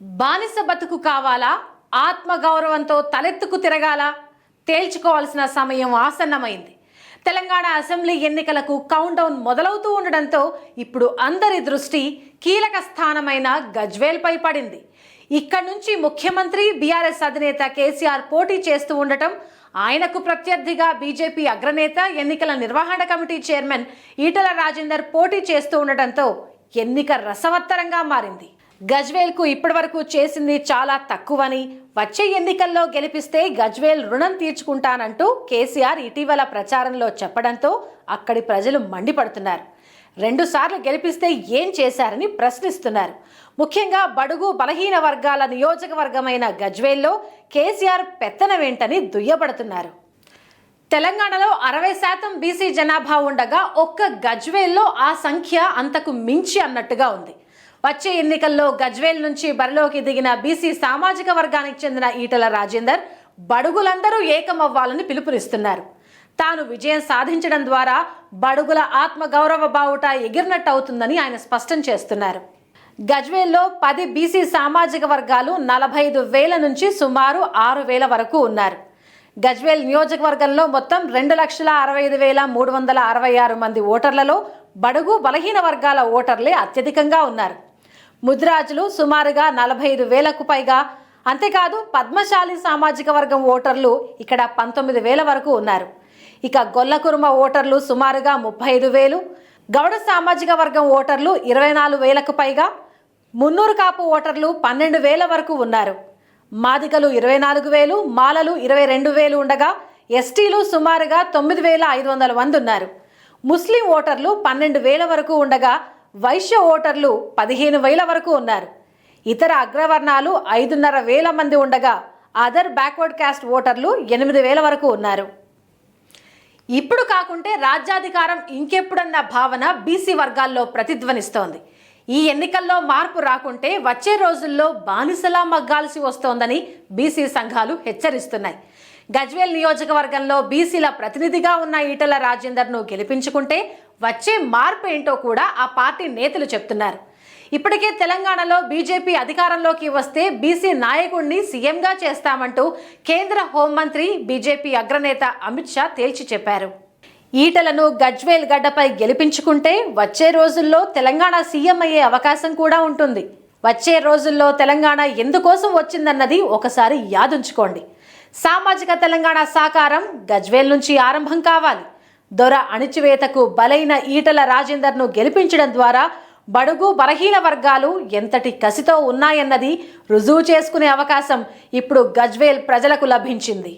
బానిస బతుకు కావాలా? ఆత్మగౌరవంతో తలెత్తుకు తిరగాలా? తేల్చుకోవాల్సిన సమయం ఆసన్నమైంది. తెలంగాణ అసెంబ్లీ ఎన్నికలకు కౌంట్ డౌన్ మొదలవుతూ ఉండడంతో ఇప్పుడు అందరి దృష్టి కీలక స్థానమైన గజ్వేల్పై పడింది. ఇక్కడి నుంచి ముఖ్యమంత్రి బీఆర్ఎస్ అధినేత కేసీఆర్ పోటీ చేస్తూ ఉండటం ఆయనకు ప్రత్యర్థిగా బీజేపీ అగ్రనేత ఎన్నికల నిర్వహణ కమిటీ చైర్మన్ ఈటల రాజేందర్ పోటీ చేస్తూ ఉండటంతో ఎన్నిక రసవత్తరంగా మారింది. గజ్వేల్కు ఇప్పటివరకు చేసింది చాలా తక్కువని వచ్చే ఎన్నికల్లో గెలిపిస్తే గజ్వేల్ రుణం తీర్చుకుంటానంటూ కేసీఆర్ ఇటీవల ప్రచారంలో చెప్పడంతో అక్కడి ప్రజలు మండిపడుతున్నారు. రెండుసార్లు గెలిపిస్తే ఏం చేశారని ప్రశ్నిస్తున్నారు. ముఖ్యంగా బడుగు బలహీన వర్గాల నియోజకవర్గమైన గజ్వేల్లో కేసీఆర్ పెత్తనమేంటని దుయ్యబడుతున్నారు. తెలంగాణలో అరవై శాతం బీసీ జనాభా ఉండగా ఒక్క గజ్వేల్లో ఆ సంఖ్య అంతకు మించి అన్నట్టుగా ఉంది. వచ్చే ఎన్నికల్లో గజ్వేల్ నుంచి బరిలోకి దిగిన బీసీ సామాజిక వర్గానికి చెందిన ఈటల రాజేందర్ బడుగులందరూ ఏకమవ్వాలని పిలుపునిస్తున్నారు. తాను విజయం సాధించడం ద్వారా బడుగుల ఆత్మగౌరవ బావుట ఎగిరినట్టు అవుతుందని ఆయన స్పష్టం చేస్తున్నారు. గజ్వేల్లో పది బీసీ సామాజిక వర్గాలు నలభై ఐదు వేల నుంచి సుమారు ఆరు వేల వరకు ఉన్నారు. గజ్వేల్ నియోజకవర్గంలో మొత్తం రెండు లక్షల అరవై ఐదు వేల మూడు వందల అరవై ఆరు మంది ఓటర్లలో బడుగు బలహీన వర్గాల ఓటర్లే అత్యధికంగా ఉన్నారు. ముద్రాజులు సుమారుగా నలభై ఐదు వేలకు పైగా. అంతేకాదు పద్మశాలి సామాజిక వర్గం ఓటర్లు ఇక్కడ పంతొమ్మిది వేల వరకు ఉన్నారు. ఇక గొల్లకురుమ ఓటర్లు సుమారుగా ముప్పై ఐదు వేలు. గౌడ సామాజిక వర్గం ఓటర్లు ఇరవై నాలుగు వేలకు పైగా. మున్నూరు కాపు ఓటర్లు పన్నెండు వేల వరకు ఉన్నారు. మాదిగలు ఇరవై నాలుగు వేలు మాలలు ఇరవై రెండు వేలు ఉండగా ఎస్టీలు సుమారుగా తొమ్మిది వేల ఐదు వందల మంది ఉన్నారు. ముస్లిం ఓటర్లు పన్నెండు వేల వరకు ఉండగా వైశ్య ఓటర్లు పదిహేను వేల వరకు ఉన్నారు. ఇతర అగ్రవర్ణాలు ఐదున్నర వేల మంది ఉండగా అదర్ బ్యాక్వర్డ్ క్యాస్ట్ ఓటర్లు ఎనిమిది వేల వరకు ఉన్నారు. ఇప్పుడు కాకుంటే రాజ్యాధికారం ఇంకెప్పుడన్న భావన బీసీ వర్గాల్లో ప్రతిధ్వనిస్తోంది. ఈ ఎన్నికల్లో మార్పు రాకుంటే వచ్చే రోజుల్లో బానిసలా మగ్గాల్సి వస్తోందని బీసీ సంఘాలు హెచ్చరిస్తున్నాయి. గజ్వేల్ నియోజకవర్గంలో బీసీల ప్రతినిధిగా ఉన్న ఈటల రాజేందర్ను గెలిపించుకుంటే వచ్చే మార్పు ఏంటో కూడా ఆ పార్టీ నేతలు చెప్తున్నారు. ఇప్పటికే తెలంగాణలో బీజేపీ అధికారంలోకి వస్తే బీసీ నాయకుడిని సీఎంగా చేస్తామంటూ కేంద్ర హోంమంత్రి బీజేపీ అగ్రనేత అమిత్ షా తేల్చి చెప్పారు. ఈటలను గజ్వేల్ గడ్డపై గెలిపించుకుంటే వచ్చే రోజుల్లో తెలంగాణ సీఎం అయ్యే అవకాశం కూడా ఉంటుంది. వచ్చే రోజుల్లో తెలంగాణ ఎందుకోసం వచ్చిందన్నది ఒకసారి యాదుంచుకోండి. సామాజిక తెలంగాణ సాకారం గజ్వేల్ నుంచి ఆరంభం కావాలి. దొర అణిచివేతకు బలైన ఈటల రాజేందర్ను గెలిపించడం ద్వారా బడుగు బలహీన వర్గాలు ఎంతటి కసితో ఉన్నాయన్నది రుజువు చేసుకునే అవకాశం ఇప్పుడు గజ్వేల్ ప్రజలకు లభించింది.